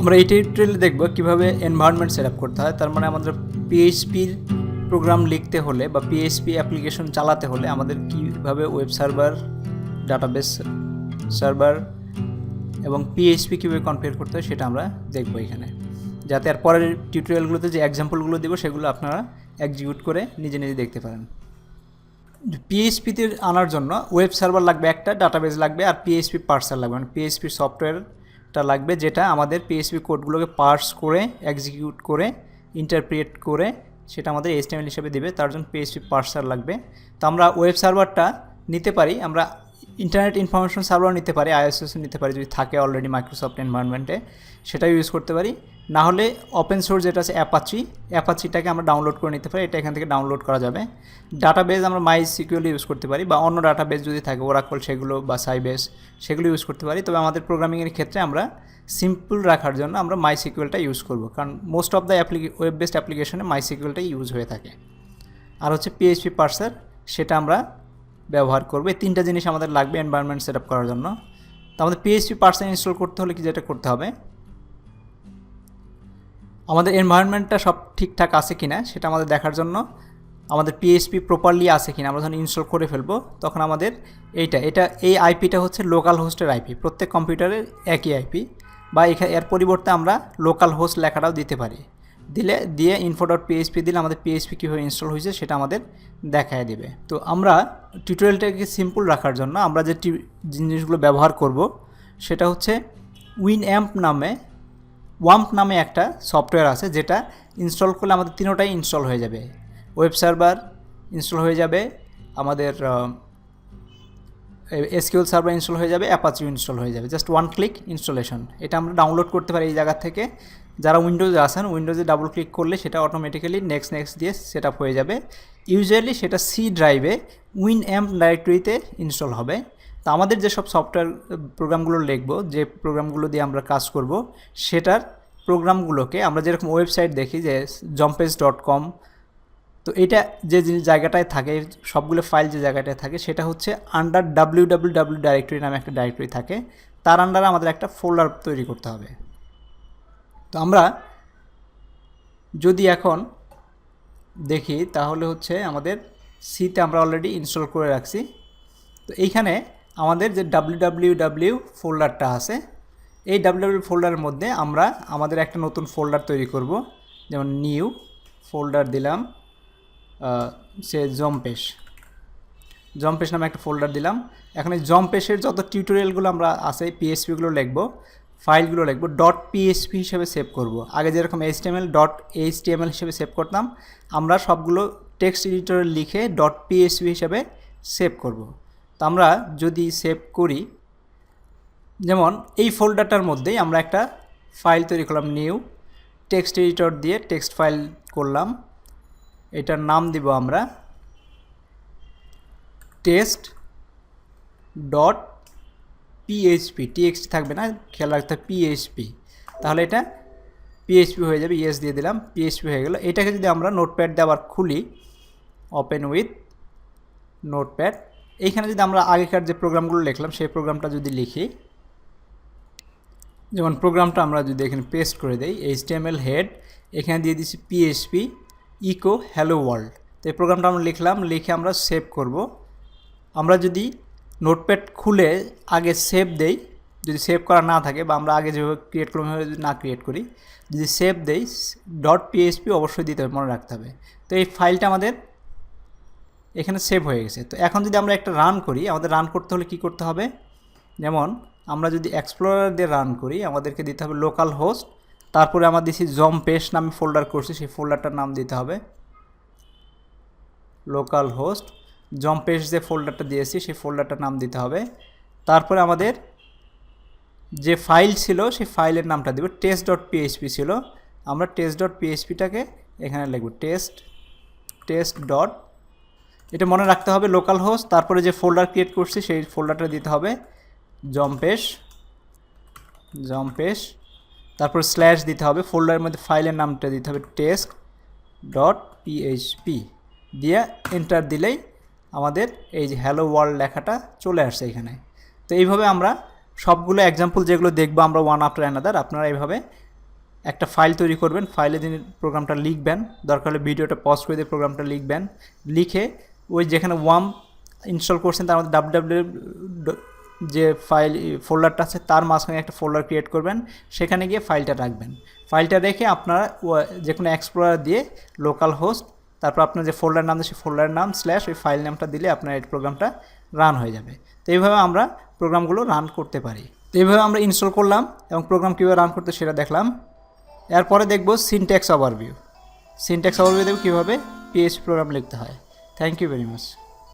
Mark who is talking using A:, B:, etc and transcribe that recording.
A: আমরা এই টিউটোরিয়ালে দেখব কীভাবে এনভায়রনমেন্ট সেট করতে হয়। তার মানে আমাদের পিএইচপির প্রোগ্রাম লিখতে হলে বা পিএইচপি অ্যাপ্লিকেশন চালাতে হলে আমাদের কীভাবে ওয়েব সার্ভার ডাটাবেস সার্ভার এবং পিএইচপি কীভাবে কনফিগার করতে হয় সেটা আমরা দেখব এখানে। যাতে আর পরের টিউটোরিয়ালগুলোতে যে এক্সাম্পলগুলো দেবো সেগুলো আপনারা এক্সিকিউট করে নিজে নিজে দেখতে পারেন। পিএইচপিতে আনার জন্য ওয়েব সার্ভার লাগবে একটা ডাটাবেস লাগবে আর পিএইচপি পার্সার লাগবে। মানে পিএইচপি সফটওয়্যারটা লাগবে যেটা আমাদের পিএসপি কোডগুলোকে পার্স করে এক্সিকিউট করে ইন্টারপ্রিয়েট করে সেটা আমাদের এইচটিএমএল হিসেবে দেবে। তার জন্য পিএসপি পার্সার লাগবে। তো আমরা ওয়েব সার্ভারটা নিতে পারি। আমরা ইন্টারনেট ইনফরমেশন সার্ভার নিতে পারি আইএসএস নিতে পারি, যদি থাকে অলরেডি মাইক্রোসফট এনভায়রনমেন্টে সেটা ইউজ করতে পারি। না হলে ওপেন সোর্স যেটা আছে অ্যাপাচি অ্যাপাচিটাকে আমরা ডাউনলোড করে নিতে পারি, এটা এখান থেকে ডাউনলোড করা যাবে। ডাটাবেস আমরা মাই সিকিউল ইউজ করতে পারি, বা অন্য ডাটাবেস যদি থাকে ওরাকল সেগুলো বা সাইবেস সেগুলো ইউজ করতে পারি। তবে আমাদের প্রোগ্রামিংয়ের ক্ষেত্রে আমরা সিম্পল রাখার জন্য আমরা মাই সিকিউলটা ইউজ করব, কারণ মোস্ট অফ দ্য অ্যাপ্লিকে ওয়েব বেসড অ্যাপ্লিকেশনে মাই সিকিউলটাই ইউজ হয়ে থাকে। আর হচ্ছে পিএইচপি পার্সার সেটা আমরা ব্যবহার করবে। তিনটা জিনিস আমাদের লাগবে এনভায়রনমেন্ট সেট করার জন্য। তো আমাদের পিএইচপি পার্সার ইনস্টল করতে হলে কি যেটা করতে হবে? আমাদের এনভায়রনমেন্টটা সব ঠিকঠাক আছে কি না সেটা আমাদের দেখার জন্য। আমাদের পিএইচপি প্রপারলি আছে কিনা আমরা যখন ইনস্টল করে ফেলব, তখন আমাদের এইটা, এটা, এই আইপিটা হচ্ছে লোকাল হোস্টের আইপি প্রত্যেক কম্পিউটারের একই আইপি বা এর পরিবর্তে আমরা লোকাল হোস্ট লেখাটাও দিতে পারি। দিলে দিয়ে ইনফো ডট পিএইচপি দিলে আমাদের পিএইচপি কীভাবে ইনস্টল হয়েছে সেটা আমাদের দেখায় দেবে। তো আমরা টিউটোরিয়ালটাকে সিম্পল রাখার জন্য আমরা যে জিনিসগুলো ব্যবহার করব, সেটা হচ্ছে উইন অ্যাম্প নামে ওয়াম্প নামে একটা সফটওয়্যার আছে যেটা ইনস্টল করলে আমাদের তিনোটাই ইনস্টল হয়ে যাবে। ওয়েব সার্ভার ইনস্টল হয়ে যাবে, আমাদের এসকিউএল সার্ভার ইনস্টল হয়ে যাবে, অ্যাপাচি ইনস্টল হয়ে যাবে। জাস্ট ওয়ান ক্লিক ইনস্টলেশন এটা আমরা ডাউনলোড করতে পারি এই জায়গা থেকে। যারা উইন্ডোজে আসেন উইন্ডোজে ডাবল ক্লিক করলে সেটা অটোমেটিক্যালি নেক্সট নেক্সট দিয়ে সেট হয়ে যাবে। ইউজুয়ালি সেটা সি ড্রাইভে উইন অ্যাম্প ডাইরেক্টরিতে ইনস্টল হবে। তো আমাদের যেসব সফটওয়্যার প্রোগ্রামগুলো লিখব, যে প্রোগ্রামগুলো দিয়ে আমরা কাজ করব, সেটার প্রোগ্রামগুলোকে আমরা যেরকম ওয়েবসাইট দেখি, যে জম্পেজ ডট কম তো এটা যে জায়গাটায় থাকে সবগুলো ফাইল যে জায়গাটায় থাকে, সেটা হচ্ছে under W W W directory নামে একটা ডাইরেক্টরি থাকে। তার আন্ডারে আমাদের একটা ফোল্ডার তৈরি করতে হবে। তো আমরা যদি এখন দেখি, তাহলে হচ্ছে আমাদের সিতে আমরা অলরেডি ইনস্টল করে রাখছি। তো এইখানে আমাদের যে ডাব্লিউ ফোল্ডারটা আছে, এই ডাব্লিউ ফোল্ডারের মধ্যে আমরা আমাদের একটা নতুন ফোল্ডার তৈরি করব। যেমন নিউ ফোল্ডার দিলাম। সে জম্পেশ জম্পেশ নামে একটা ফোল্ডার দিলাম। এখন জম্পেশের যত টিউটোরিয়ালগুলো আমরা আছে পিএসপিগুলো লিখব ফাইলগুলো লিখব ডট পিএসপি হিসেবে সেভ করব। আগে যেরকম এইচটিএমএল ডট এইচটিএমএল হিসেবে সেভ করতাম, আমরা সবগুলো টেক্সট এডিটরে লিখে. ডট পিএসপি হিসেবে সেভ করব। তো আমরা যদি সেভ করি, যেমন এই ফোল্ডারটার মধ্যেই আমরা একটা ফাইল তৈরি করলাম নিউ টেক্সট এডিটর দিয়ে টেক্সট ফাইল করলাম। এটার নাম দিব আমরা টেস্ট ডট পিএইচপি টিএক্সটি থাকবে না, খেয়াল রাখতে হবে পিএইচপি তাহলে এটা পিএইচপি হয়ে যাবে ইএস দিয়ে দিলাম পিএইচপি হয়ে গেল। এটাকে যদি আমরা নোটপ্যাড দিয়ে আবার খুলি ওপেন উইথ নোটপ্যাড এইখানে যদি আমরা আগেকার যে প্রোগ্রামগুলো লিখলাম, সেই প্রোগ্রামটা যদি লিখি, যেমন প্রোগ্রামটা আমরা যদি এখানে পেস্ট করে দেই এইচটিএমএল হেড এখানে দিয়ে দিচ্ছি পিএইচপি ইকো হ্যালো ওয়ার্ল্ড তো এই প্রোগ্রামটা আমরা লিখলাম, লিখে আমরা সেভ করব। আমরা যদি নোটপ্যাড খুলে আগে সেভ দেই, যদি সেভ করা না থাকে বা আমরা আগে যেভাবে ক্রিয়েট করলাম যদি না ক্রিয়েট করি, যদি সেভ দেই ডট পিএইচপি অবশ্যই দিতে হবে, মনে রাখতে হবে। তো এই ফাইলটা আমাদের এখানে সেভ হয়ে গেছে। তো এখন যদি আমরা একটা রান করি, আমাদের রান করতে হলে কি করতে হবে? যেমন আমরা যদি এক্সপ্লোরার দিয়ে রান করি, আমাদেরকে দিতে হবে লোকাল হোস্ট তারপরে আমার দিছি জম পেশ নামে ফোল্ডার করছি, সেই ফোল্ডারটার নাম দিতে হবে। লোকাল হোস্ট জম পেশ যে ফোল্ডারটা দিয়েছি, সেই ফোল্ডারটার নাম দিতে হবে। তারপরে আমাদের যে ফাইল ছিল, সেই ফাইলের নামটা দেব টেস্ট ডট পিএইচপি ছিল। আমরা টেস্ট ডট পিএইচপিটাকে এখানে লিখব টেস্ট টেস্ট ডট এটা মনে রাখতে হবে লোকাল হোস্ট তারপরে যে ফোল্ডার ক্রিয়েট করছি, সেই ফোল্ডারটা দিতে হবে। জম্পেশ জম্পেশ তারপর স্ল্যাশ দিতে হবে ফোল্ডারের মধ্যে ফাইলের নামটা দিতে হবে test dot P H P দিয়ে এন্টার দিলেই আমাদের এই যে হ্যালো ওয়ার্ল্ড লেখাটা চলে আসছে এখানে। তো এইভাবে আমরা সবগুলো এক্সাম্পল যেগুলো দেখব আমরা ওয়ান আফটার অ্যানাদার আপনারা এইভাবে একটা ফাইল তৈরি করবেন ফাইলে তিনি প্রোগ্রামটা লিখবেন, দরকার হলে ভিডিওটা পজ করে দিয়ে প্রোগ্রামটা লিখবেন, লিখে ওই যেখানে ওয়াম ইনস্টল করছেন, তার মধ্যে ডাব্লিউ ডাব্লিউ যে ফাইল ফোল্ডারটা আছে, তার মাঝখানে একটা ফোল্ডার ক্রিয়েট করবেন। সেখানে গিয়ে ফাইলটা রাখবেন। ফাইলটা রেখে আপনারা যে কোনো এক্সপ্লোরার দিয়ে লোকাল হোস্ট তারপর আপনার যে ফোল্ডার নাম সেই ফোল্ডারের নাম স্ল্যাশ ওই ফাইল নামটা দিলে আপনার এই প্রোগ্রামটা রান হয়ে যাবে। তো এইভাবে আমরা প্রোগ্রামগুলো রান করতে পারি। তো এইভাবে আমরা ইনস্টল করলাম এবং প্রোগ্রাম কীভাবে রান করতে সেটা দেখলাম। এরপরে দেখব সিনট্যাক্স ওভারভিউ সিনট্যাক্স ওভারভিউ দেখব কীভাবে পিএইচপি প্রোগ্রাম লিখতে হয়। Thank you very much